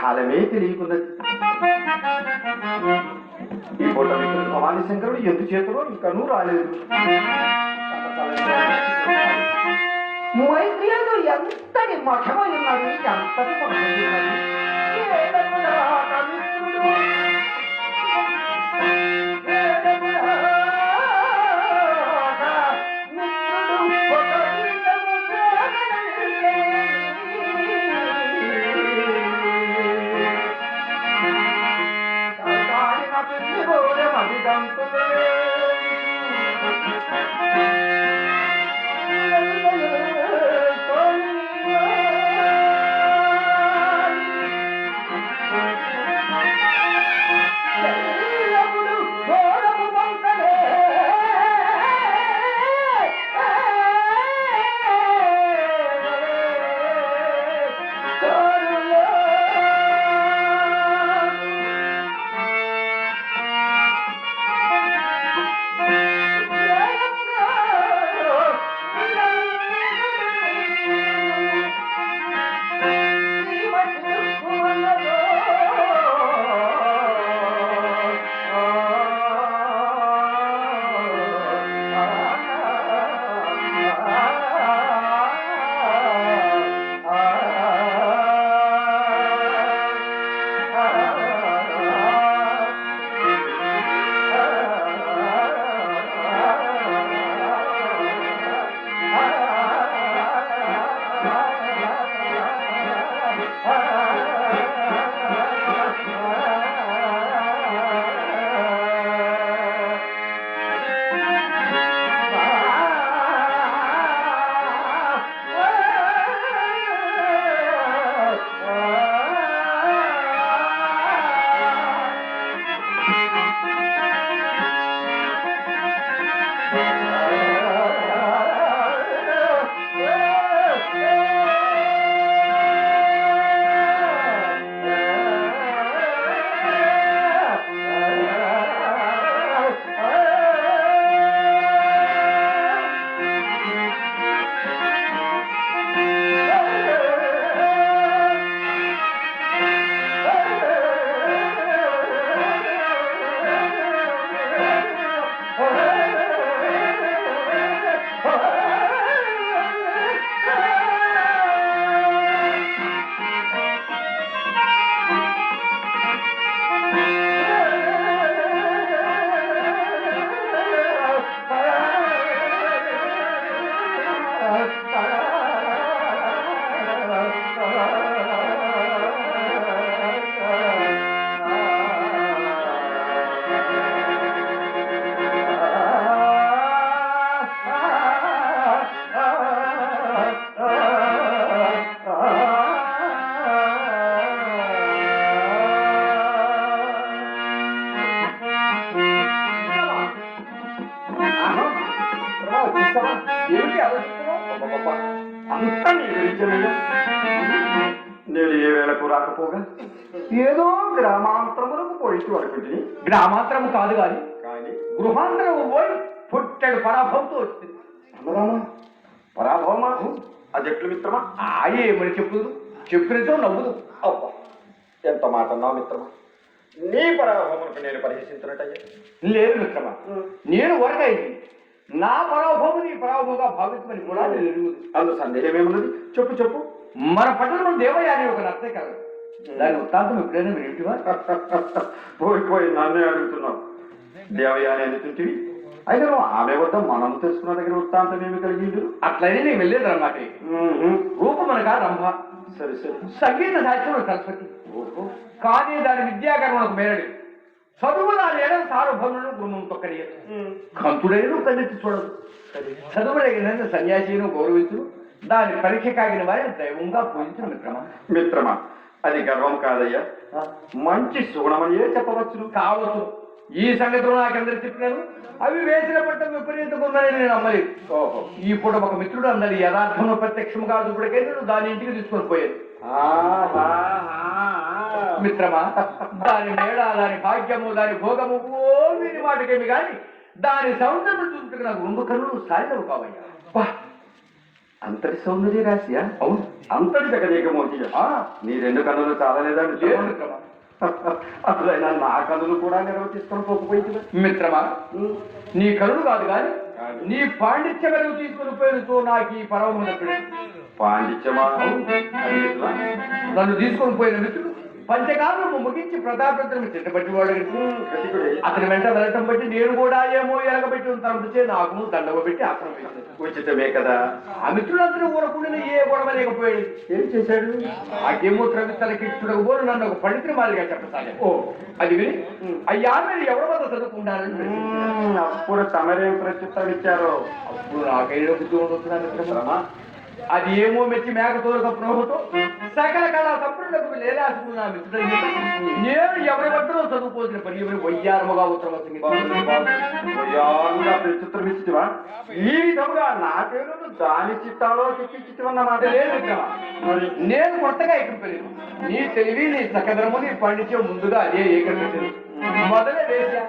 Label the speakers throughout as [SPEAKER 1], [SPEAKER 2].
[SPEAKER 1] కాలమే తెలియకున్నది ఈ పూట మిత్రుడు భవానీ శంకరుడు ఎందు చేతులో ఇంకనూ రాలేదు. మైత్రియంలో ఎంతటి మఠమై ఉన్నది ఎంతటి మఠమై ఉన్నది? గురించేనయ్యా. నేను ఏ వేళకు రాకపోగా? ఏదో గ్రామాంతరములకు పోయిట్టు అనుకుంటుని.
[SPEAKER 2] గ్రామాంతరం కాదు కాదు
[SPEAKER 1] కానీ?
[SPEAKER 2] గృహాంతరం పోయి పుట్టెడు పరాభవంతో వచ్చింది.
[SPEAKER 1] అమరామా పరాభవమా? అది ఎట్లు మిత్రమా?
[SPEAKER 2] ఆ ఏమని చెప్పుదు చెప్పినతో నవ్వుదు
[SPEAKER 1] అబ్బా ఎంత మాట అన్నావు మిత్రమా? నీ పరాభవమునకు నేను పరిహసించినట్టయ్యా.
[SPEAKER 2] లేదు మిత్రమా నేను వరకైంది నా పరాభవం నీ పరాభవంగా భావించమని కూడా నేను ఎరుగుదు.
[SPEAKER 1] అందు సందేహమేమున్నది? చెప్పు చెప్పు.
[SPEAKER 2] మన పట్టణంలో దేవయ్య అనే ఒక నర్తయ్య కలదు. దాని వృత్తాంతం ఎప్పుడైనా వినిటివా?
[SPEAKER 1] పోయి పోయి నన్నే అడుగుతున్నావు. దేవయ్య అని అనుకుంటివి అయితే నువ్వు ఆమె వద్ద మనం తెలుసుకున్న దగ్గర వృత్తాంతం ఏమి కలిగింది?
[SPEAKER 2] అట్లనే నేను వెళ్ళేది అన్నమాట రూపమనగా రంభ.
[SPEAKER 1] సరే సరే.
[SPEAKER 2] సంగీత సాహిత్యంలో సరస్వతి. కానీ దాని విద్యాకరణకు మేరడు చదువు నా నేరం సార్వభౌములను గురుమం తొక్కనియదు కంతుడైన కన్నెత్తి చూడదు. చదువులేగిన సన్యాసిను గౌరవించు దాని పరీక్ష కాగిన వారిని దైవంగా పూజించిన మిత్రమా?
[SPEAKER 1] మిత్రమా అది గర్వం కాదయ్యా. మంచి సుగుణమనియే చెప్పవచ్చును.
[SPEAKER 2] కావచ్చు ఈ సంగతిలో నాకెందరు చెప్పినాను. అవి వేసిన పట్టం విపరీతంగా ఉన్నాయని నేను నమ్మలేదు. పూట ఒక మిత్రుడు అందరి యథార్థంలో ప్రత్యక్షంగా చూపుడికై నేను దాని ఇంటికి తీసుకొని పోయాను మిత్రమా దాని మేడ దాని భాగ్యము దాని భోగము ఓ వీరి మాటకేమి గాని దాని సౌందర్యం చూసుకుంటే నాకు రెండు కన్నులు సాయలేవు కావయ్యా
[SPEAKER 3] అంతటి సౌందర్య రాశియా?
[SPEAKER 2] అవును.
[SPEAKER 3] అంతటి జగదేక మోహియ
[SPEAKER 2] ఆ,
[SPEAKER 3] నీ రెండు కన్నులు చాలలేదా అసలైనా నా కన్నులు కూడా నిర్వహిస్తాను పోకపోయింది.
[SPEAKER 2] మిత్రమా నీ కరుడు కాదు కానీ నీ పాండిత్య వెలుగు తీసుకుని పోయినతో నాకు ఈ పర్వం
[SPEAKER 3] పాండిత్యమా?
[SPEAKER 2] నన్ను తీసుకొని పోయిన మిత్రుడు పంచకాలను ముగించి ప్రతాపేంద్రం చిట్టబట్టి వాడు. అతని వెంట వెళ్ళటం బట్టి నేను కూడా ఏమో ఎలగబెట్టి తరపుచే నాకు దండవ పెట్టి వేశాడు.
[SPEAKER 3] ఉచితమే కదా?
[SPEAKER 2] ఆ మిత్రులందరూ ఊరకుండా ఏ గొడవ లేకపోయాడు
[SPEAKER 3] ఏం చేశాడు?
[SPEAKER 2] నాకేమో త్రవిత్తలకి చూడకపోరు నన్ను ఒక పండితుని మాదిరిగా చెప్పసాగాడు.
[SPEAKER 3] ఓ.
[SPEAKER 2] అది విని అయ్యా మీరు ఎవరి వద్ద.
[SPEAKER 3] మ్మ్, అప్పుడు తమరేం ప్రత్యుత్తరం ఇచ్చారో?
[SPEAKER 2] అప్పుడు నాకైనా ఉద్యోగం వస్తున్నాను అది ఏమో మెచ్చి మేక తోలుక ప్రోహతో సకల కళా సంపూర్ణకు లేలాసుకున్నా మిత్రుడు నేను. ఎవరి వద్దలో చదువుకోవాల్సిన పని ఎవరి వయ్యారముగా ఉత్తరం
[SPEAKER 3] వచ్చింది బాగుంది. ఉయ్యాలుగా ఇచ్చివా ఈ విధముగా నా పేరును దాని చిత్తాలో చెప్పించివన్నమాట
[SPEAKER 2] లేదు మిత్రమా.
[SPEAKER 3] మరి
[SPEAKER 2] నేను కొత్తగా ఇక్కడ ఎక్కడిపోయాను నీ తెలివి నీ సకదరము నీ పండించే ముందుగా అదే ఏకపెట్టాను మొదలే వేసా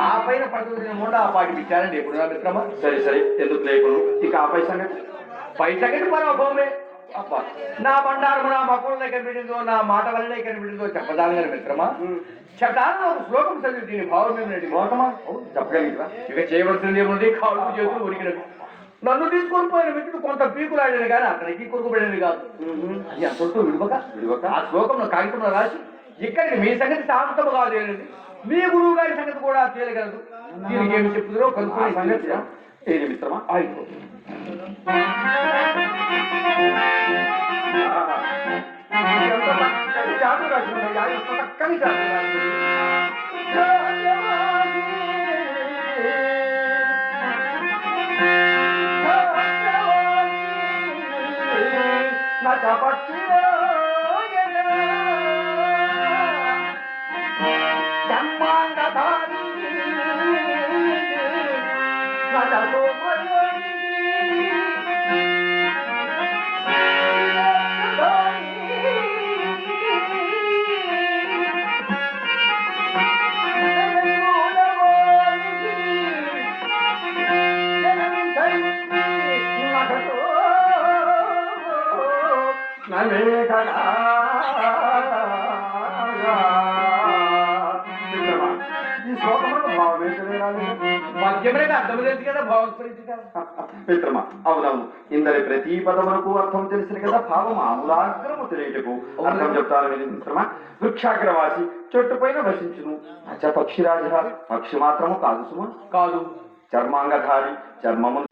[SPEAKER 2] ఆ పైన పడుతుంది కూడా ఆ పాటి విచారండి ఎప్పుడు మిత్రమా?
[SPEAKER 3] సరే సరే. ఎందుకు లేకుండా? ఇక ఆ పై సంగతి.
[SPEAKER 2] పైసగటి పరమభౌమే
[SPEAKER 3] అబ్బా
[SPEAKER 2] నా బండారము నా మకులనే కనిపించిందో నా మాట వల్లనే కనిపించిందో చెప్పదాని మిత్రమా? చెప్తాను ఒక శ్లోకం చదివి దీని భావం ఏమిటి
[SPEAKER 3] మోసమా చెప్పగలిగిరా
[SPEAKER 2] ఇక చేయవలసింది ఏముంది? కాళ్ళు చేతులు ఉరికినది నన్ను తీసుకొని పోయిన మిత్రుడు కొంత పీకులాడాడు కానీ అతనికి కొనుక్కుబడినది కాదు. అది అంతటితో విడువక
[SPEAKER 3] విడువక?
[SPEAKER 2] ఆ శ్లోకంలో కాగితంలో రాసి ఇక్కడికి మీ సంగతి శాంతము కాదు అనేది మీ గురువు గారి సంగతి కూడా తేలగలదు. దీనికి ఏమి చెప్తుందో కనుక్కొని
[SPEAKER 3] సంగతి ఏది మిత్రమా?
[SPEAKER 2] ఆగిపో.
[SPEAKER 3] न जा
[SPEAKER 2] మధ్యమనే అర్థం లేదు కదా. కదా
[SPEAKER 3] మిత్రమా అవునవును. ఇందరి ప్రతి పదములకు అర్థం తెలిసిన కదా భావం ఆమూలాగ్రము తెలియటకు అర్థం చెప్తాను మిత్రమా. వృక్షాగ్రవాసి చెట్టుపైన వసించును. అచ్చ పక్షిరాజ పక్షి మాత్రము కాదు సుమా.
[SPEAKER 2] కాదు.
[SPEAKER 3] చర్మాంగధారి చర్మము